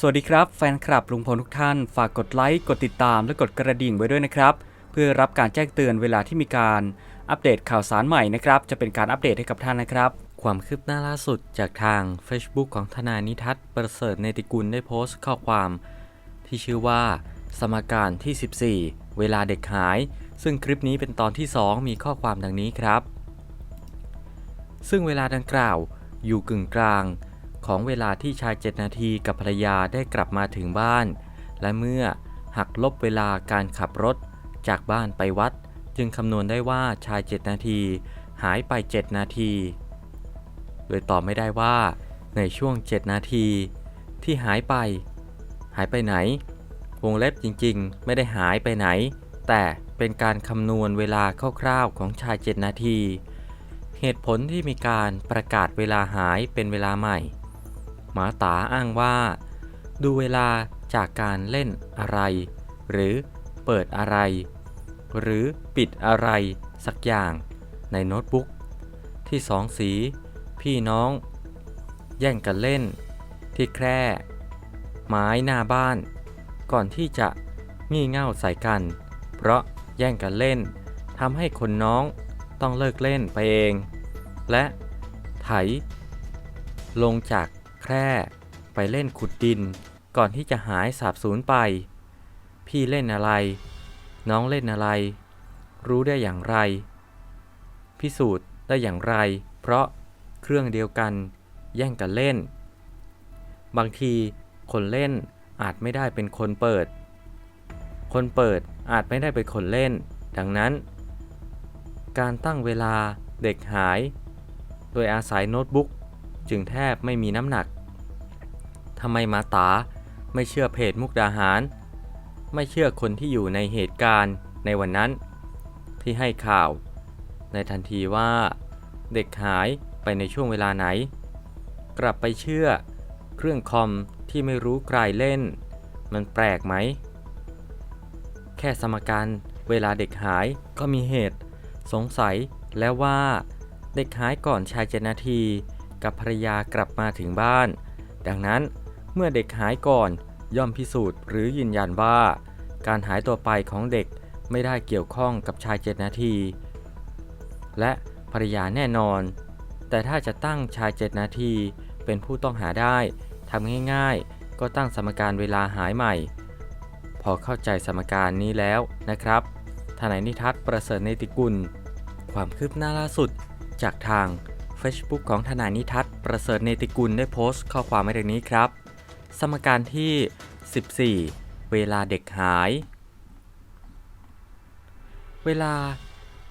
สวัสดีครับแฟนคลับลุงพลทุกท่าน ฝากกดไลค์ กดติดตามและกดกระดิ่งไว้ด้วยนะครับ เพื่อรับการแจ้งเตือนเวลาที่มีการอัปเดตข่าวสารใหม่นะครับ จะเป็นการอัปเดตให้กับท่านนะครับ ความคืบหน้าล่าสุดจากทาง Facebook ของทนายนิทัศน์ประเสริฐเนติกุลได้โพสต์ข้อความ ที่ชื่อว่า สมการที่ 14 เวลาเด็กหาย ซึ่งคลิปนี้เป็นตอนที่ 2 มีข้อความดังนี้ครับ ซึ่งเวลาดังกล่าวอยู่กึ่งกลาง ของเวลาที่ชาย 7 นาทีกับภรรยาได้กลับมาถึงบ้าน และเมื่อหักลบเวลาการขับรถ จากบ้านไปวัด จึงคำนวณได้ว่าชาย 7 นาที หายไป 7 นาที โดยตอบไม่ได้ว่า ในช่วง 7 นาที ที่หายไป หายไปไหน วงเล็บจริงๆ ไม่ได้หายไปไหน แต่เป็นการคำนวณเวลาคร่าวๆของชาย 7 นาที เหตุผลที่มีการประกาศเวลาหายเป็นเวลาใหม่ หมาตาอ้างว่า ดูเวลาจากการเล่นอะไร หรือเปิดอะไร หรือปิดอะไรสักอย่างในโน้ตบุ๊กที่สองสี พี่น้อง แย่งกันเล่น ที่แคร่ ไม้หน้าบ้าน ก่อนที่จะงี่เง่าใส่กัน เพราะแย่งกันเล่นทำให้คนน้องต้องเลิกเล่นไปเอง และไถ ลงจาก แคร่ ไปเล่นขุดดิน ก่อนที่จะหายสาบสูญไป พี่เล่นอะไร น้องเล่นอะไร รู้ได้อย่างไร พิสูจน์ได้อย่างไร เพราะเครื่องเดียวกัน แย่งกันเล่น บางทีคนเล่นอาจไม่ได้เป็นคนเปิด คนเปิดอาจไม่ได้เป็นคนเล่น ดังนั้น การตั้งเวลาเด็กหาย โดยอาศัยโน้ตบุ๊กจึงแทบไม่มีน้ำหนัก ทำไมมาตา ไม่เชื่อเพจมุกดาหาร ไม่เชื่อคนที่อยู่ในเหตุการณ์ในวันนั้น ที่ให้ข่าว ในทันทีว่า เด็กหายไปในช่วงเวลาไหน กลับไปเชื่อ เครื่องคอมที่ไม่รู้ใครเล่น มันแปลกไหม แค่สมการเวลาเด็กหายก็มีเหตุ สงสัยแล้วว่าเด็กหายก่อนชายเจดนาที กับภรรยากลับมาถึงบ้าน ดังนั้น เมื่อเด็กหายก่อนย่อมพิสูจน์หรือยืนยันว่า การหายตัวไปของเด็กไม่ได้เกี่ยวข้องกับชายเจ็ดนาที และภรรยาแน่นอน แต่ถ้าจะตั้งชายเจ็ดนาทีเป็นผู้ต้องหาได้ทำง่ายๆ ก็ตั้งสมการเวลาหายใหม่ พอเข้าใจสมการนี้แล้วนะครับทนายนิทัศน์ประเสริฐเนติกุล ความคืบหน้าล่าสุด จากทาง Facebook ของทนายนิทัศน์ประเสริฐเนติกุลได้โพสต์ข้อความไว้ดังนี้ครับ สมการที่ 14 เวลาเด็กหาย เวลา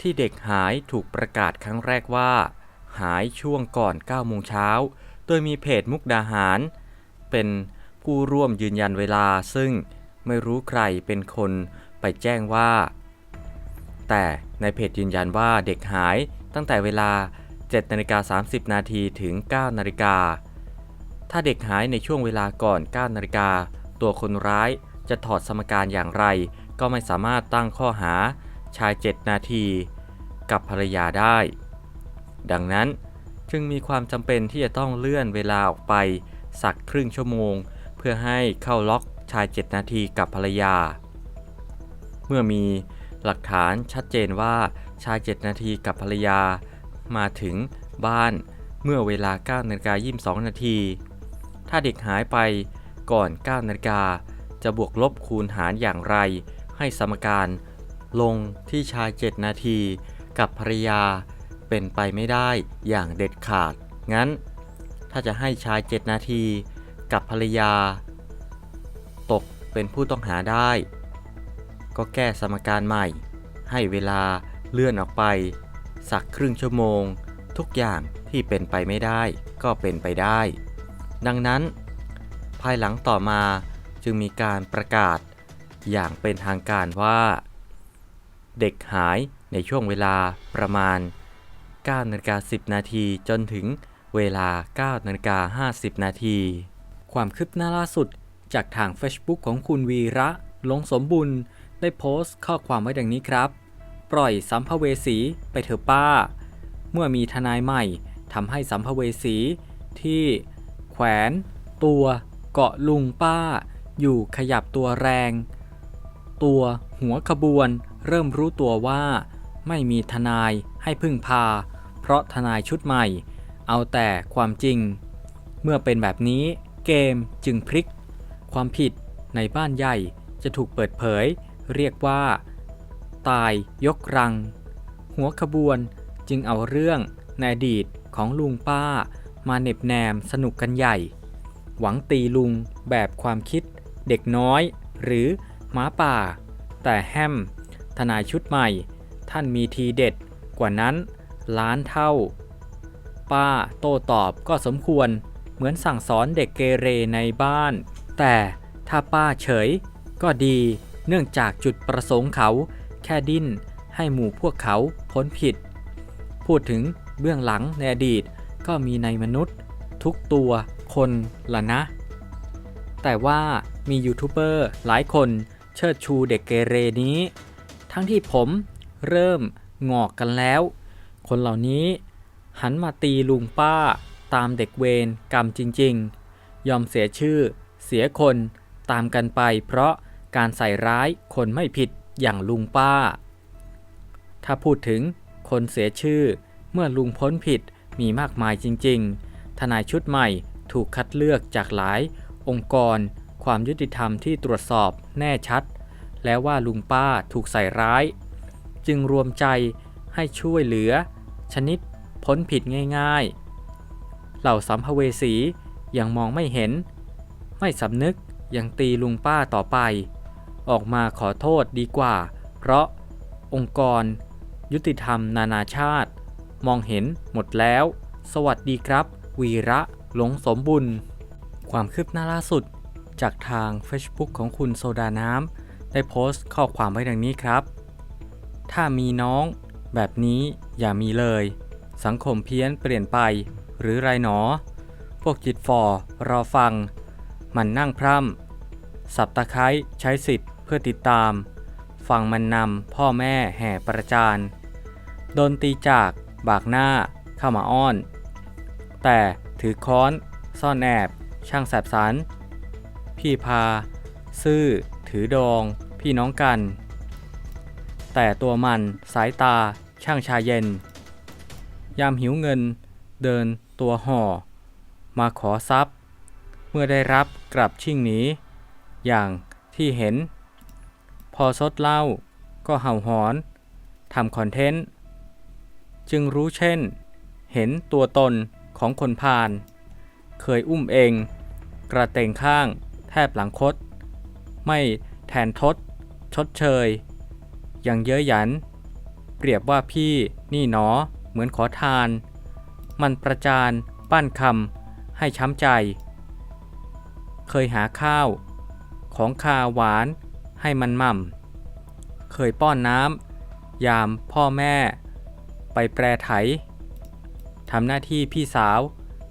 ที่เด็กหายถูกประกาศครั้งแรกว่า หายช่วงก่อน 9 โมงเช้า โดยมีเพจมุกดาหาร เป็นผู้ร่วมยืนยันเวลาซึ่งไม่รู้ใครเป็นคนไปแจ้งว่า แต่ในเพจยืนยันว่าเด็กหายตั้งแต่เวลา7นาฬิกา30 นาทีถึง 9 นาฬิกา ถ้าเด็กหายในช่วงเวลาก่อน9นาฬิกา ตัวคนร้ายจะถอดสมการอย่างไร ก็ไม่สามารถตั้งข้อหาชาย 7 นาที กับภรรยาได้ ดังนั้นจึงมีความจำเป็นที่จะต้องเลื่อนเวลาออกไป สักครึ่งชั่วโมง เพื่อให้เข้าล็อกชาย 7 นาทีกับภรรยา เมื่อมีหลักฐานชัดเจนว่าชาย 7 นาทีกับภรรยา มาถึงบ้านเมื่อเวลา9นาฬิกา22 นาที ถ้าเด็กหายไปก่อน 9 นาฬิกา จะบวกลบคูณหารอย่างไร ให้สมการ ลงที่ชาย 7 นาที กับภรรยาเป็นไปไม่ได้อย่างเด็ดขาด งั้น ถ้าจะให้ชาย 7 นาที กับภรรยา ตกเป็นผู้ต้องหาได้ ก็แก้สมการใหม่ ให้เวลาเลื่อนออกไป สักครึ่งชั่วโมง ทุกอย่างที่เป็นไปไม่ได้ก็เป็นไปได้ ดังนั้น ภายหลังต่อมาจึงมีการประกาศอย่างเป็นทางการว่า เด็กหายในช่วงเวลาประมาณ9นาฬิกา10 นาทีจนถึงเวลา9นาฬิกา50 นาทีความคืบหน้าล่าสุดจากทาง Facebook ของคุณวีระลงสมบุญได้โพสต์ข้อความไว้ดังนี้ครับ ปล่อยสัมภเวสีไปเถอะป้า เมื่อมีทนายใหม่ทำให้สัมภเวสีที่ แขวน ตัว เกาะลุงป้า อยู่ขยับตัวแรง ตัวหัวขบวน เริ่มรู้ตัวว่า ไม่มีทนายให้พึ่งพา เพราะทนายชุดใหม่ เอาแต่ความจริง เมื่อเป็นแบบนี้เกมจึงพลิก ความผิดในบ้านใหญ่จะถูกเปิดเผย เรียกว่า ตายยกรัง หัวขบวนจึงเอาเรื่องในอดีตของลุงป้า มาเหน็บแนมสนุกกันใหญ่ หวังตีลุงแบบความคิด เด็กน้อย หรือหมาป่า แต่แฮมทนายชุดใหม่ ท่านมีทีเด็ดกว่านั้น ล้านเท่า ป้าโต้ตอบก็สมควรเหมือนสั่งสอนเด็กเกเรในบ้าน แต่ถ้าป้าเฉย ก็ดีเนื่องจากจุดประสงค์เขาแค่ดิ้นให้หมู่พวกเขาพ้นผิด พูดถึงเบื้องหลังในอดีต ก็มีในมนุษย์ ทุกตัว คนละนะ แต่ว่ามียูทูบเบอร์หลายคนเชิดชูเด็กเกเรนี้ ทั้งที่ผมเริ่มงอกกันแล้ว คนเหล่านี้หันมาตีลุงป้าตามเด็กเวรกรรมจริง ๆ ยอมเสียชื่อ เสียคนตามกันไป เพราะการใส่ร้ายคนไม่ผิดอย่างลุงป้า ถ้าพูดถึงคนเสียชื่อเมื่อลุงพ้นผิด มีมากมายจริง ๆ ทนายชุดใหม่ถูกคัดเลือกจากหลาย องค์กร ความยุติธรรมที่ตรวจสอบแน่ชัด แล้วว่าลุงป้าถูกใส่ร้าย จึงรวมใจให้ช่วยเหลือ ชนิดพ้นผิดง่าย ๆ เหล่าสัมภเวสียังมองไม่เห็น ไม่สำนึกยังตีลุงป้าต่อไป ออกมาขอโทษดีกว่า เพราะองค์กร ยุติธรรมนานาชาติ มองเห็นหมดแล้ว สวัสดีครับ วีระหลงสมบุญ ความคืบหน้าล่าสุด จากทาง Facebook ของคุณโซดาน้ำได้โพสต์ข้อความไว้ดังนี้ครับ ถ้ามีน้อง แบบนี้อย่ามีเลย สังคมเพี้ยนเปลี่ยนไป หรือไรหนอ พวกจิตฟอรอฟัง มันนั่งพร่ำสับตะไคร้ใช้สิทธิ์เพื่อติดตาม ฟังมันนำพ่อแม่แห่ประจานโดนตีจาก บากหน้า เข้ามาอ้อน แต่ถือค้อน ซ่อนแอบ ช่างแสบสัน พี่พา ซื่อ ถือดอง พี่น้องกัน แต่ตัวมันสายตา ช่างชาเย็น ยามหิวเงิน เดินตัวห่อ มาขอทรัพย์ เมื่อได้รับกลับชิ่งหนี อย่างที่เห็น พอซดเหล้าก็เห่าหอนทำคอนเทนต์ จึงรู้เช่น เห็นตัวตนของคนพาลเคยอุ้มเอง กระเตงข้าง แทบหลังคด ไม่แทนทด ชดเชย ยังเย้ยหยัน เปรียบว่าพี่นี่หนอเหมือนขอทาน มันประจานปั้นคำให้ช้ำใจ เคยหาข้าว ของคาหวานให้มันม่ำเคยป้อนน้ำยามพ่อแม่ ไปแปรไถทำหน้าที่พี่สาว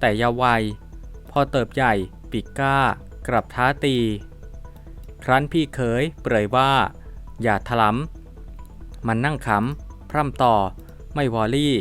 แต่ยาวัย พอเติบใหญ่ปีกก้ากลับท้าตี ครั้นพี่เขยเปรยว่า อย่าถลำมันนั่งขำพร่ำต่อไม่วอลี่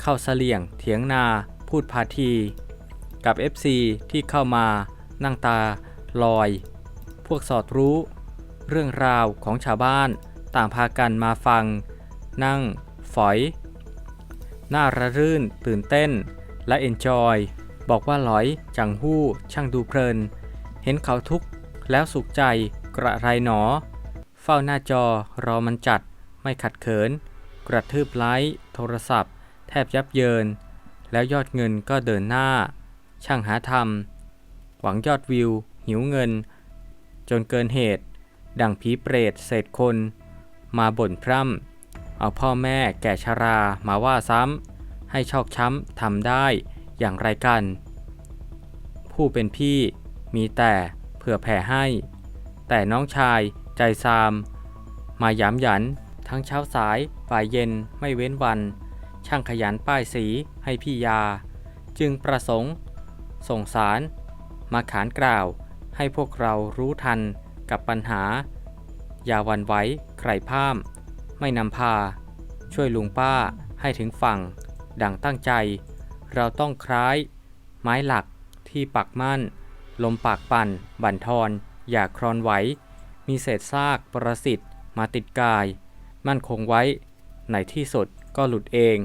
เข้าเสลี่ยงเถียงนาพูดพาที กับ FC ที่เข้ามานั่งตาลอย พวกสอดรู้ เรื่องราวของชาวบ้านต่างพากันมาฟัง นั่ง ฝอย น่าระรื่น ตื่นเต้น และเอนจอย บอกว่าหลอย จังหู้ ช่างดูเพลิน เห็นเขาทุกข์แล้วสุขใจกระไรหนอ เฝ้าหน้าจอรอมันจัด ไม่ขัดเขิน กระทืบไลค์โทรศัพท์ แทบยับเยิน แล้วยอดเงินก็เดินหน้า ช่างหาทำหวังยอดวิว หิวเงิน จนเกินเหตุ ดังผีเปรตเศษคน มาบ่นพร่ำ เอาพ่อแม่แก่ชรามาว่าซ้ำให้ชอกช้ำทำได้อย่างไรกัน ผู้เป็นพี่มีแต่เผื่อแผ่ให้ แต่น้องชายใจซาม มาย้ำหยันทั้งเช้าสายฝ่ายเย็นไม่เว้นวัน ช่างขยันป้ายสีให้พี่ยา จึงประสงค์ ส่งสาร มาขานกล่าวให้พวกเรารู้ทันกับปัญหา อย่าวันไหว้ใครพาม ไม่นำพา ช่วยลุงป้าให้ถึงฝั่ง ดังตั้งใจ เราต้องคล้าย ไม้หลักที่ปักมั่น ลมปากปั่น บั่นทอน อย่าครอนไหว มีเศษซากประสิทธ์มาติดกาย มั่นคงไว้ ในที่สุดก็หลุดเอง